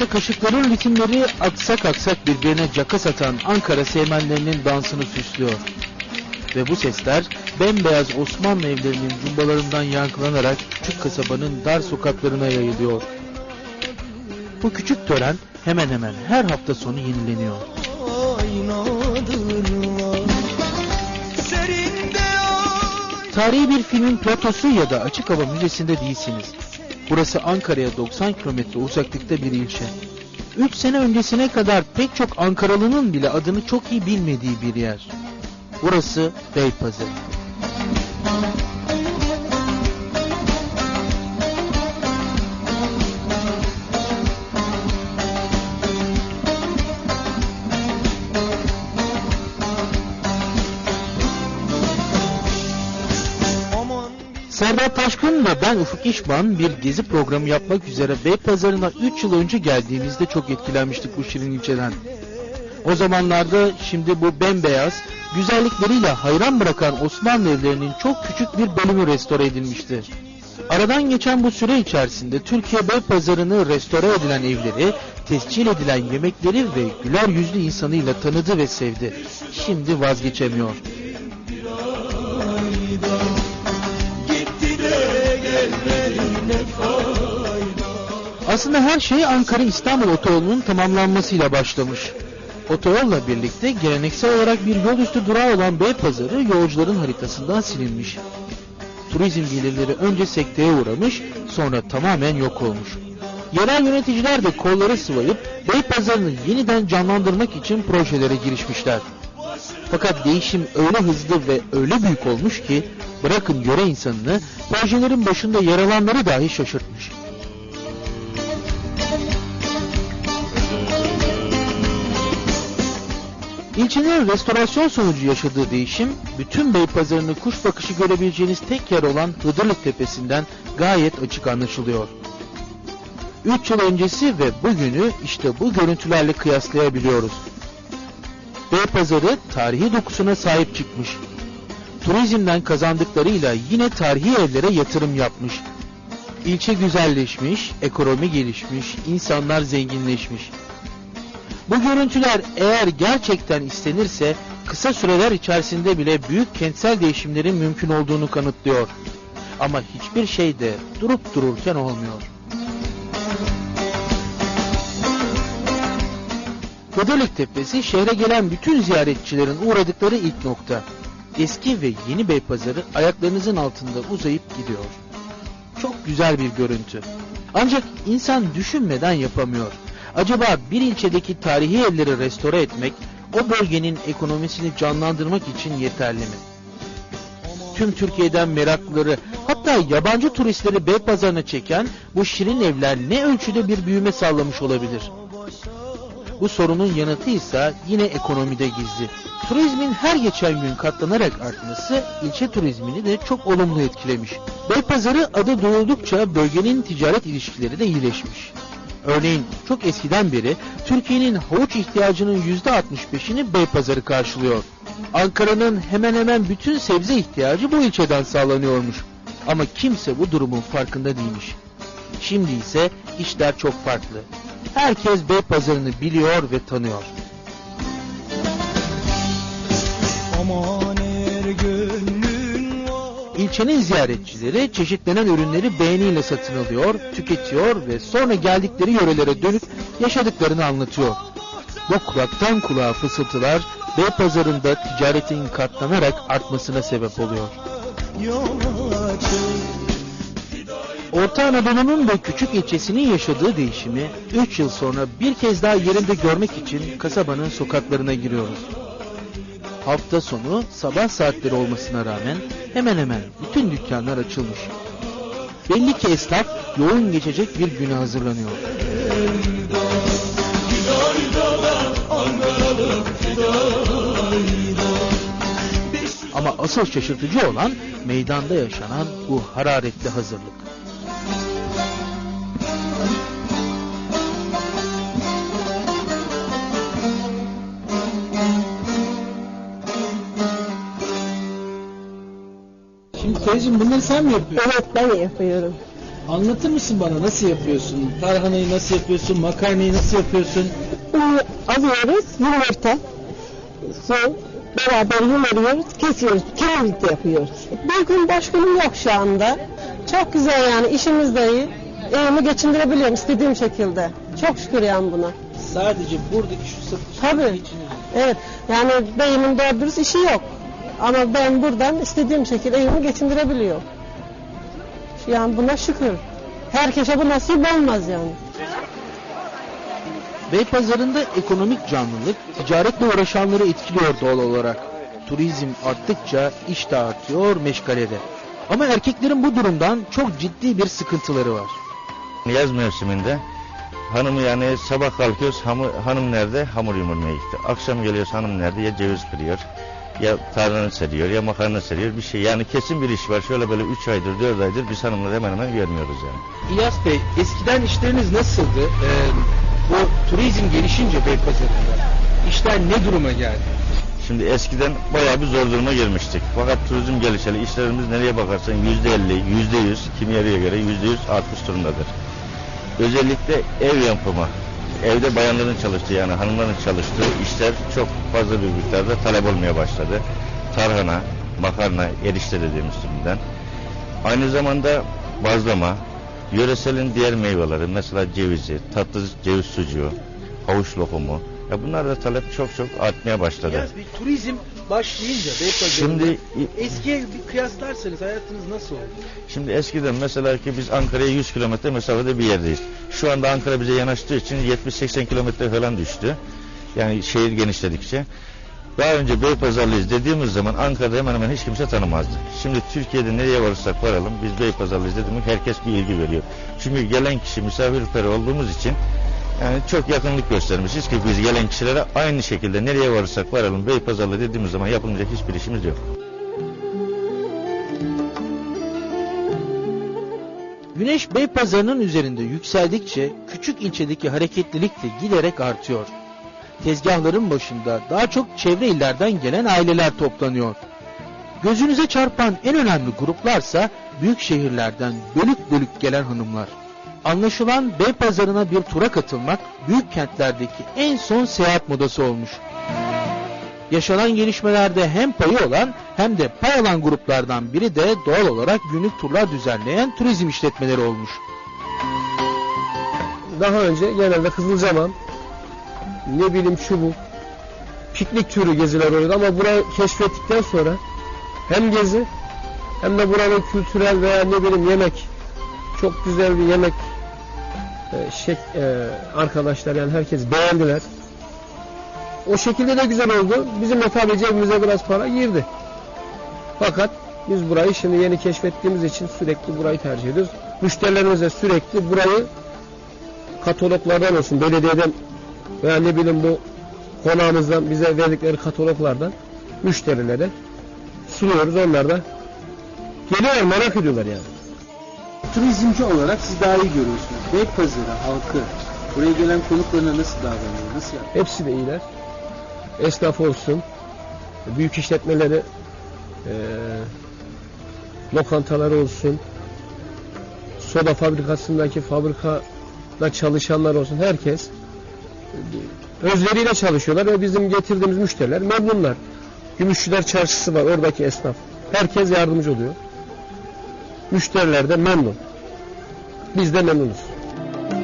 tahta kaşıkların ritimleri aksak aksak birbirine caka satan Ankara sevmenlerinin dansını süslüyor. Ve bu sesler bembeyaz Osmanlı evlerinin cumbalarından yankılanarak küçük kasabanın dar sokaklarına yayılıyor. Bu küçük tören hemen hemen her hafta sonu yenileniyor. Tarihi bir filmin platosu ya da açık hava müzesinde değilsiniz. Burası Ankara'ya 90 kilometre uzaklıkta bir ilçe. 3 sene öncesine kadar pek çok Ankaralı'nın bile adını çok iyi bilmediği bir yer. Burası Beypazarı. Serdar Taşkın ve ben Ufuk İşman bir gezi programı yapmak üzere Beypazarı'na 3 yıl önce geldiğimizde çok etkilenmiştik bu şirin ilçeden. O zamanlarda şimdi bu bembeyaz, güzellikleriyle hayran bırakan Osmanlı evlerinin çok küçük bir bölümü restore edilmişti. Aradan geçen bu süre içerisinde Türkiye Beypazarı'nı restore edilen evleri, tescil edilen yemekleri ve güler yüzlü insanıyla tanıdı ve sevdi. Şimdi vazgeçemiyor. Aslında her şey Ankara İstanbul otoyolunun tamamlanmasıyla başlamış. Otoyolla birlikte geleneksel olarak bir yol üstü durağı olan Beypazarı yolcuların haritasından silinmiş. Turizm gelirleri önce sekteye uğramış, sonra tamamen yok olmuş. Yerel yöneticiler de kolları sıvayıp Beypazarı'nı yeniden canlandırmak için projelere girişmişler. Fakat değişim öyle hızlı ve öyle büyük olmuş ki bırakın yöre insanını projelerin başında yer alanları dahi şaşırtmış. İlçenin restorasyon sonucu yaşadığı değişim, bütün Beypazarı'nı kuş bakışı görebileceğiniz tek yer olan Hıdırlık Tepesi'nden gayet açık anlaşılıyor. 3 yıl öncesi ve bugünü işte bu görüntülerle kıyaslayabiliyoruz. Beypazarı tarihi dokusuna sahip çıkmış. Turizmden kazandıklarıyla yine tarihi evlere yatırım yapmış. İlçe güzelleşmiş, ekonomi gelişmiş, insanlar zenginleşmiş. Bu görüntüler eğer gerçekten istenirse kısa süreler içerisinde bile büyük kentsel değişimlerin mümkün olduğunu kanıtlıyor. Ama hiçbir şey de durup dururken olmuyor. Gödelik Tepesi şehre gelen bütün ziyaretçilerin uğradıkları ilk nokta. Eski ve yeni Beypazarı ayaklarınızın altında uzayıp gidiyor. Çok güzel bir görüntü. Ancak insan düşünmeden yapamıyor. Acaba bir ilçedeki tarihi evleri restore etmek o bölgenin ekonomisini canlandırmak için yeterli mi? Tüm Türkiye'den meraklıları hatta yabancı turistleri Beypazarı'na çeken bu şirin evler ne ölçüde bir büyüme sağlamış olabilir? Bu sorunun yanıtı ise yine ekonomide gizli. Turizmin her geçen gün katlanarak artması ilçe turizmini de çok olumlu etkilemiş. Beypazarı adı duyuldukça bölgenin ticaret ilişkileri de iyileşmiş. Örneğin çok eskiden beri Türkiye'nin havuç ihtiyacının %65'ini Beypazarı karşılıyor. Ankara'nın hemen hemen bütün sebze ihtiyacı bu ilçeden sağlanıyormuş. Ama kimse bu durumun farkında değilmiş. Şimdi ise işler çok farklı. Herkes Beypazarı'nı biliyor ve tanıyor. İlçenin ziyaretçileri çeşitlenen ürünleri beğeniyle satın alıyor, tüketiyor ve sonra geldikleri yörelere dönüp yaşadıklarını anlatıyor. Bu kulaktan kulağa fısıltılar Beypazarı'nda ticaretin katlanarak artmasına sebep oluyor. Yol açık. Orta Anadolu'nun da küçük ilçesinin yaşadığı değişimi 3 yıl sonra bir kez daha yerinde görmek için kasabanın sokaklarına giriyoruz. Hafta sonu sabah saatleri olmasına rağmen hemen hemen bütün dükkanlar açılmış. Belli ki esnaf yoğun geçecek bir güne hazırlanıyor. Ama asıl şaşırtıcı olan meydanda yaşanan bu hararetli hazırlık. Teyzeciğim bunları sen mi yapıyorsun? Evet ben yapıyorum. Anlatır mısın bana nasıl yapıyorsun? Tarhanayı nasıl yapıyorsun? Makarnayı nasıl yapıyorsun? Unu alıyoruz, yumurta, su, beraber yumuruyoruz, kesiyoruz, kendimizde yapıyoruz. Bir gün boş günüm yok şu anda. Çok güzel yani, işimiz de iyi. Evimi geçindirebiliyorum istediğim şekilde. Çok şükür yani buna. Sadece buradaki şu satış Tabii. için Evet, yani beyimin doğru dürüst işi yok. Ama ben buradan istediğim şekilde evimi geçindirebiliyorum. Yani buna şükür. Herkese bu nasip olmaz yani. Beypazarı'nda ekonomik canlılık ticaretle uğraşanları etkiliyor doğal olarak. Turizm arttıkça iş de artıyor meşgalede. Ama erkeklerin bu durumdan çok ciddi bir sıkıntıları var. Yaz mevsiminde hanımı yani sabah kalkıyoruz hamur, hanım nerede? Hamur yumurmaya gitti. Akşam geliyoruz hanım nerede? Ya ceviz kırıyor ya tarhana seriyor ya makarna seriyor bir şey. Yani kesin bir iş var. Şöyle böyle 3 aydır 4 aydır biz hanımları hemen hemen görmüyoruz yani. İlyas Bey eskiden işleriniz nasıldı? Ee, bu turizm gelişince Beypazarı'nda işler ne duruma geldi? Şimdi eskiden bayağı bir zor duruma girmiştik. Fakat turizm gelişeli işlerimiz nereye bakarsan yüzde elli, yüzde yüz, kimi yarıya göre yüzde yüz artmış durumdadır. Özellikle ev yapımı, evde bayanların çalıştığı yani hanımların çalıştığı işler çok fazla bir miktarda talep olmaya başladı. Tarhana, makarna, erişte dediğimiz türünden. Aynı zamanda bazlama, yöreselin diğer meyveleri mesela cevizi, tatlı ceviz sucuğu, havuç lokumu. Ya bunlar da talep çok çok artmaya başladı. İlyas Bey turizm başlayınca Beypazarı'nda Şimdi eskiye bir kıyaslarsanız hayatınız nasıl oldu? Şimdi eskiden mesela ki biz Ankara'ya 100 kilometre mesafede bir yerdeyiz. Şu anda Ankara bize yanaştığı için 70-80 kilometre falan düştü. Yani şehir genişledikçe. Daha önce Beypazarlıyız dediğimiz zaman Ankara'da hemen hemen hiç kimse tanımazdı. Şimdi Türkiye'de nereye varırsak varalım biz Beypazarlıyız dediğimiz herkes bir ilgi veriyor. Çünkü gelen kişi misafirper olduğumuz için yani çok yakınlık göstermişiz ki biz gelen kişilere aynı şekilde nereye varırsak varalım Beypazarlı dediğimiz zaman yapılmayacak hiçbir işimiz yok. Güneş Beypazarı'nın üzerinde yükseldikçe küçük ilçedeki hareketlilik de giderek artıyor. Tezgahların başında daha çok çevre illerden gelen aileler toplanıyor. Gözünüze çarpan en önemli gruplarsa büyük şehirlerden bölük bölük gelen hanımlar. Anlaşılan Beypazarı'na bir tura katılmak büyük kentlerdeki en son seyahat modası olmuş. Yaşanan gelişmelerde hem payı olan hem de pay alan gruplardan biri de doğal olarak günlük turlar düzenleyen turizm işletmeleri olmuş. daha önce genelde Kızılcahamam, ne bileyim şu bu, piknik türü geziler oluyordu ama burayı keşfettikten sonra hem gezi hem de buranın kültürel veya ne bileyim yemek çok güzel bir yemek şek, e, arkadaşlar yani herkes beğendiler. O şekilde de güzel oldu. Bizim de cebimize biraz para girdi. Fakat biz burayı şimdi yeni keşfettiğimiz için sürekli burayı tercih ediyoruz. Müşterilerimize sürekli burayı kataloglardan olsun, belediyeden veya ne bileyim bu konağımızdan bize verdikleri kataloglardan müşterilere sunuyoruz. Onlar da geliyorlar, merak ediyorlar yani. Turizmci olarak siz daha iyi görüyorsunuz. Beypazarı halkı buraya gelen konuklarına nasıl davranıyor? Nasıl yapıyor? Hepsi de iyiler. Esnaf olsun, büyük işletmeleri, eee lokantaları olsun, soda fabrikasındaki fabrikada çalışanlar olsun, herkes e, özleriyle çalışıyorlar ve bizim getirdiğimiz müşteriler memnunlar. Gümüşçüler Çarşısı var, oradaki esnaf. Herkes yardımcı oluyor. Müşteriler de memnun. Biz de memnunuz.